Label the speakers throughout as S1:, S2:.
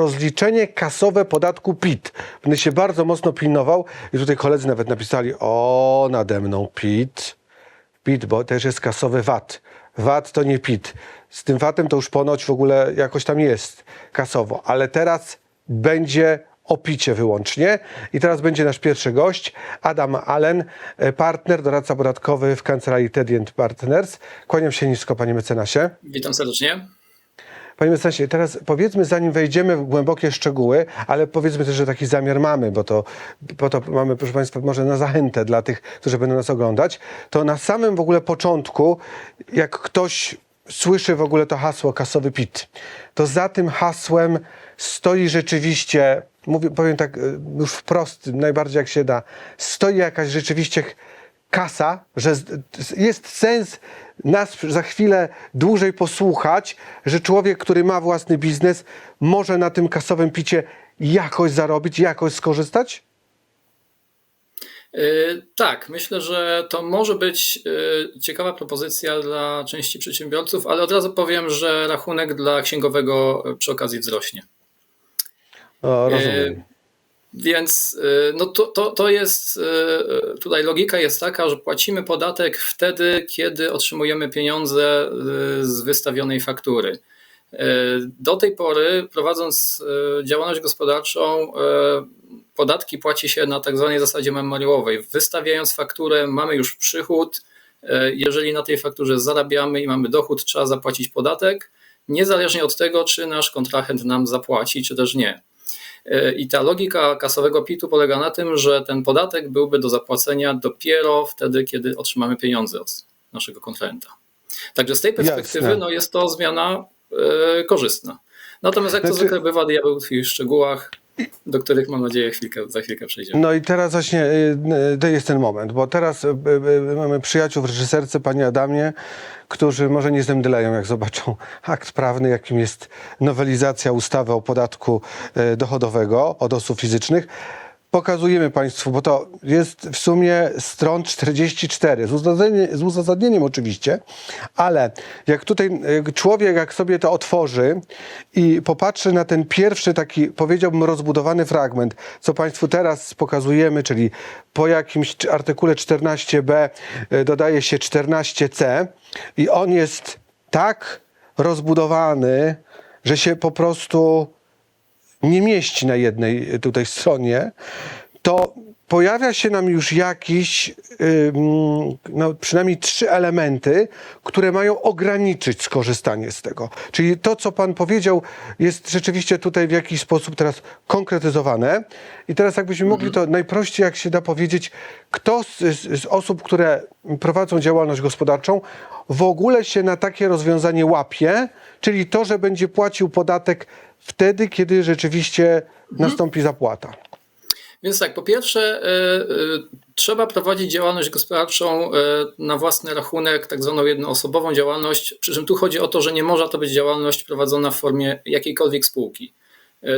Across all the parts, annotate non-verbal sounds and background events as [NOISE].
S1: rozliczenie kasowe podatku PIT. Będę się bardzo mocno pilnował i tutaj koledzy nawet napisali, o, nade mną PIT. PIT, bo też jest kasowy VAT. VAT to nie PIT. Z tym VAT-em to już ponoć w ogóle jakoś tam jest kasowo, ale teraz będzie o picie wyłącznie. I teraz będzie nasz pierwszy gość, Adam Allen, e, partner, doradca podatkowy w kancelarii Teddy Partners. Kłaniam się nisko, panie mecenasie.
S2: Witam serdecznie.
S1: Panie mecenasie, teraz powiedzmy, zanim wejdziemy w głębokie szczegóły, ale powiedzmy też, że taki zamiar mamy, bo to, bo to mamy, proszę Państwa, może na zachętę dla tych, którzy będą nas oglądać, to na samym w ogóle początku, jak ktoś słyszy w ogóle to hasło kasowy PIT, to za tym hasłem stoi rzeczywiście, mówię, powiem tak y, już wprost, najbardziej jak się da, stoi jakaś rzeczywiście kasa, że jest sens nas za chwilę dłużej posłuchać, że człowiek, który ma własny biznes, może na tym kasowym picie jakoś zarobić, jakoś skorzystać?
S2: Yy, Tak, myślę, że to może być yy, ciekawa propozycja dla części przedsiębiorców, ale od razu powiem, że rachunek dla księgowego przy okazji wzrośnie.
S1: O, rozumiem.
S2: Więc yy, no to, to, to jest, yy, tutaj logika jest taka, że płacimy podatek wtedy, kiedy otrzymujemy pieniądze z wystawionej faktury. Do tej pory, prowadząc działalność gospodarczą, podatki płaci się na tak zwanej zasadzie memoriałowej. Wystawiając fakturę, mamy już przychód. Jeżeli na tej fakturze zarabiamy i mamy dochód, trzeba zapłacić podatek, niezależnie od tego, czy nasz kontrahent nam zapłaci, czy też nie. Yy, I ta logika kasowego PIT-u polega na tym, że ten podatek byłby do zapłacenia dopiero wtedy, kiedy otrzymamy pieniądze od naszego kontrahenta. Także z tej perspektywy
S1: Jasne.
S2: no, jest to zmiana yy, korzystna. Natomiast jak to
S1: Znaczy-
S2: zwykle bywa, diabeł tkwi w szczegółach, do których mam nadzieję chwilkę, za chwilkę przejdziemy.
S1: No i teraz właśnie y, y, to jest ten moment, bo teraz y, mamy przyjaciół w reżyserce, panie Adamie, którzy może nie zemdleją, jak zobaczą akt prawny, jakim jest nowelizacja ustawy o podatku dochodowego od osób fizycznych. Pokazujemy Państwu, bo to jest w sumie stron 44, z uzasadnieniem, z uzasadnieniem oczywiście, ale jak tutaj człowiek, jak sobie to otworzy i popatrzy na ten pierwszy taki, powiedziałbym, rozbudowany fragment, co Państwu teraz pokazujemy, czyli po jakimś artykule 14b y, dodaje się 14c i on jest tak rozbudowany, że się po prostu nie mieści na jednej tutaj stronie, to pojawia się nam już jakiś, no przynajmniej trzy elementy, które mają ograniczyć skorzystanie z tego. Czyli to, co Pan powiedział, jest rzeczywiście tutaj w jakiś sposób teraz konkretyzowane. I teraz jakbyśmy mogli to najprościej, jak się da powiedzieć, kto z, z osób, które prowadzą działalność gospodarczą, w ogóle się na takie rozwiązanie łapie, czyli to, że będzie płacił podatek wtedy, kiedy rzeczywiście nastąpi zapłata.
S2: Więc tak, po pierwsze, y, y, trzeba prowadzić działalność gospodarczą y, na własny rachunek, tak zwaną jednoosobową działalność. Przy czym tu chodzi o to, że nie może to być działalność prowadzona w formie jakiejkolwiek spółki.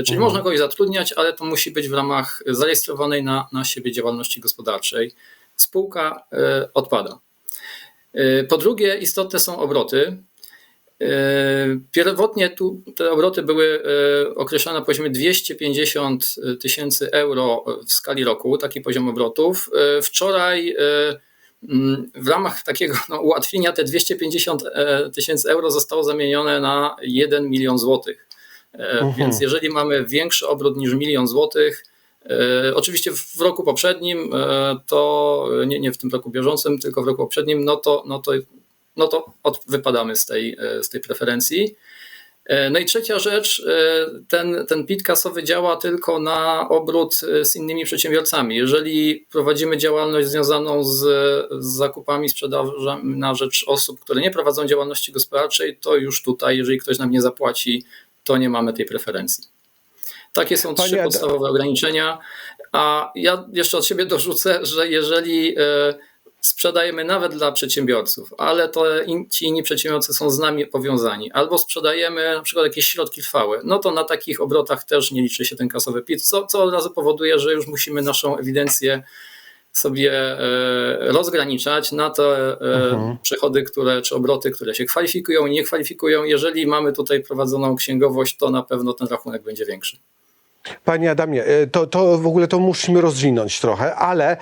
S2: Czyli można kogoś zatrudniać, ale to musi być w ramach zarejestrowanej na, na siebie działalności gospodarczej. Spółka odpada. Po drugie, istotne są obroty. Yy, Pierwotnie tu te obroty były yy, określone na poziomie 250 tysięcy euro w skali roku, taki poziom obrotów. Yy, Wczoraj mm, w ramach takiego no, ułatwienia te 250 e, tysięcy euro zostało zamienione na 1 milion złotych. E, Więc jeżeli mamy większy obrót niż milion złotych, e, oczywiście w roku poprzednim, e, to nie, nie w tym roku bieżącym, tylko w roku poprzednim, no to, no to no to od, wypadamy z tej, e, z tej preferencji. E, No i trzecia rzecz, e, ten, ten PIT kasowy działa tylko na obrót z innymi przedsiębiorcami. Jeżeli prowadzimy działalność związaną z, z zakupami, sprzedażą na rzecz osób, które nie prowadzą działalności gospodarczej, to już tutaj, jeżeli ktoś nam nie zapłaci, to nie mamy tej preferencji. Takie są trzy
S1: Panie Ad-
S2: podstawowe ograniczenia. A ja jeszcze od siebie dorzucę, że jeżeli e, sprzedajemy nawet dla przedsiębiorców, ale to in, ci inni przedsiębiorcy są z nami powiązani, albo sprzedajemy na przykład jakieś środki trwałe, no to na takich obrotach też nie liczy się ten kasowy PIT, co, co od razu powoduje, że już musimy naszą ewidencję sobie e, rozgraniczać na te e, przychody, które, czy obroty, które się kwalifikują i nie kwalifikują. Jeżeli mamy tutaj prowadzoną księgowość, to na pewno ten rachunek będzie większy.
S1: Panie Adamie, e, to, to w ogóle to musimy rozwinąć trochę, ale e,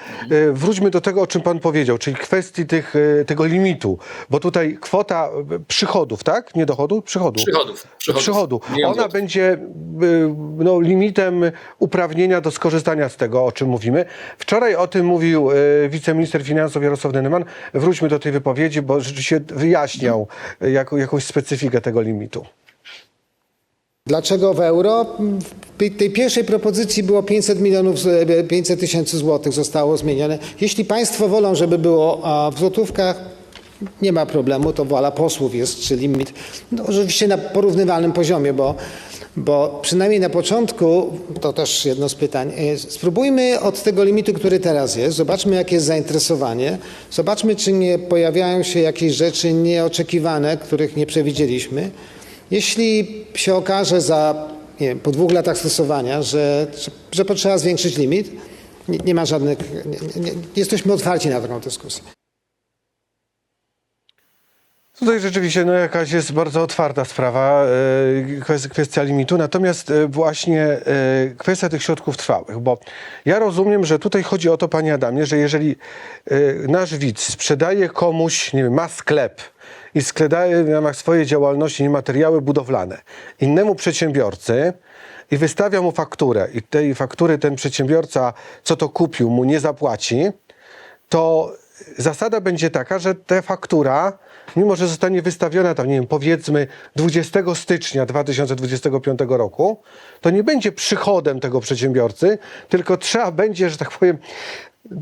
S1: wróćmy do tego, o czym pan powiedział, czyli kwestii tych, e, tego limitu, bo tutaj kwota przychodów, tak? Nie dochodu? Przychodu.
S2: Przychodów. Przychodów.
S1: Przychodu. Ona będzie y, no, limitem uprawnienia do skorzystania z tego, o czym mówimy. Wczoraj o tym mówił y, wiceminister finansów Jarosław Deneman. Wróćmy do tej wypowiedzi, bo rzeczywiście wyjaśniał y, jako, jakąś specyfikę tego limitu.
S3: Dlaczego w euro? Tej pierwszej propozycji było 500 milionów, z- 500 tysięcy złotych zostało zmienione. Jeśli Państwo wolą, żeby było w złotówkach, nie ma problemu, to wola posłów jest, czy limit. No, oczywiście na porównywalnym poziomie, bo, bo przynajmniej na początku, to też jedno z pytań, e, spróbujmy od tego limitu, który teraz jest, zobaczmy jakie jest zainteresowanie, zobaczmy czy nie pojawiają się jakieś rzeczy nieoczekiwane, których nie przewidzieliśmy. Jeśli się okaże za, nie wiem, po dwóch latach stosowania, że, że, że potrzeba zwiększyć limit, nie, nie ma żadnych, nie, nie, jesteśmy otwarci na taką dyskusję.
S1: Tutaj rzeczywiście no, jakaś jest bardzo otwarta sprawa, e, kwestia, limitu, natomiast e, właśnie e, kwestia tych środków trwałych, bo ja rozumiem, że tutaj chodzi o to, panie Adamie, że jeżeli nasz widz sprzedaje komuś, nie wiem, ma sklep i sprzedaje w ramach swojej działalności materiały budowlane innemu przedsiębiorcy, i wystawia mu fakturę i tej faktury ten przedsiębiorca, co to kupił, mu nie zapłaci, to zasada będzie taka, że ta faktura, mimo że zostanie wystawiona tam, nie wiem, powiedzmy 20 stycznia 2025 roku, to nie będzie przychodem tego przedsiębiorcy, tylko trzeba będzie, że tak powiem,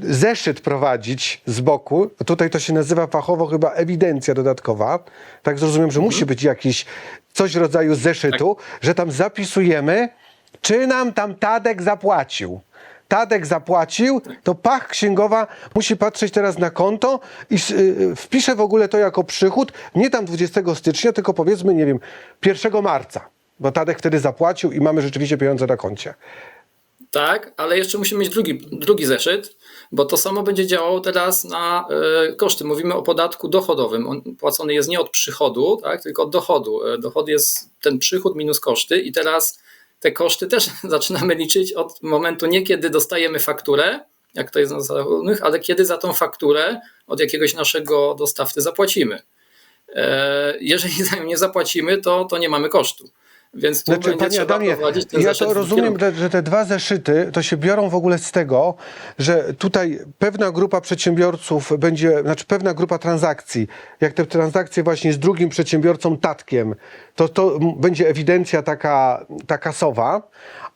S1: zeszyt prowadzić z boku. Tutaj to się nazywa fachowo chyba ewidencja dodatkowa. Tak zrozumiem, że musi być jakiś coś w rodzaju zeszytu, że tam zapisujemy, czy nam tam Tadek zapłacił. Tadek zapłacił, to pach księgowa musi patrzeć teraz na konto i s- y, wpisze w ogóle to jako przychód, nie tam 20 stycznia, tylko powiedzmy, nie wiem, 1 marca, bo Tadek wtedy zapłacił i mamy rzeczywiście pieniądze na koncie.
S2: Tak, ale jeszcze musimy mieć drugi, drugi zeszyt, bo to samo będzie działało teraz na e, koszty. Mówimy o podatku dochodowym. On płacony jest nie od przychodu, tak, tylko od dochodu. E, dochód jest ten przychód minus koszty i teraz te koszty też [LAUGHS] zaczynamy liczyć od momentu nie kiedy dostajemy fakturę, jak to jest na zasadach ogólnych, ale kiedy za tą fakturę od jakiegoś naszego dostawcy zapłacimy. E, Jeżeli za nią nie zapłacimy, to, to nie mamy kosztu. Więc tu
S1: Znaczy, panie Adamie, ja to rozumiem, że, te dwa zeszyty to się biorą w ogóle z tego, że tutaj pewna grupa przedsiębiorców będzie, znaczy pewna grupa transakcji, jak te transakcje właśnie z drugim przedsiębiorcą Tatkiem, to to będzie ewidencja taka, ta kasowa,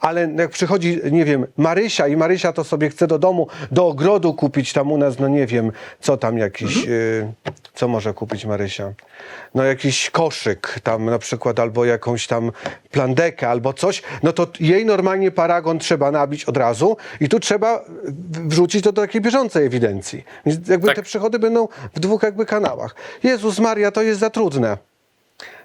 S1: ale jak przychodzi, nie wiem, Marysia i Marysia to sobie chce do domu, do ogrodu kupić tam u nas, no nie wiem, co tam jakiś, y, co może kupić Marysia? No jakiś koszyk tam na przykład, albo jakąś tam plandekę, albo coś, no to jej normalnie paragon trzeba nabić od razu i tu trzeba wrzucić to do takiej bieżącej ewidencji. Więc jakby
S2: Tak.
S1: te przychody będą w dwóch jakby kanałach. Jezus Maria, to jest za trudne.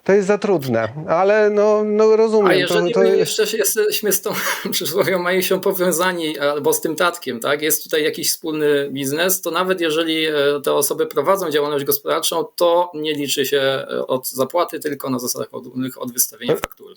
S1: To jest za trudne, ale no, no rozumiem.
S2: A jeżeli
S1: to, to
S2: my jeszcze jesteśmy z tą [LAUGHS] przysłowią Majusią powiązani albo z tym tatkiem, tak, jest tutaj jakiś wspólny biznes, to nawet jeżeli e, te osoby prowadzą działalność gospodarczą, to nie liczy się e, od zapłaty, tylko na zasadach ogólnych od wystawienia faktury.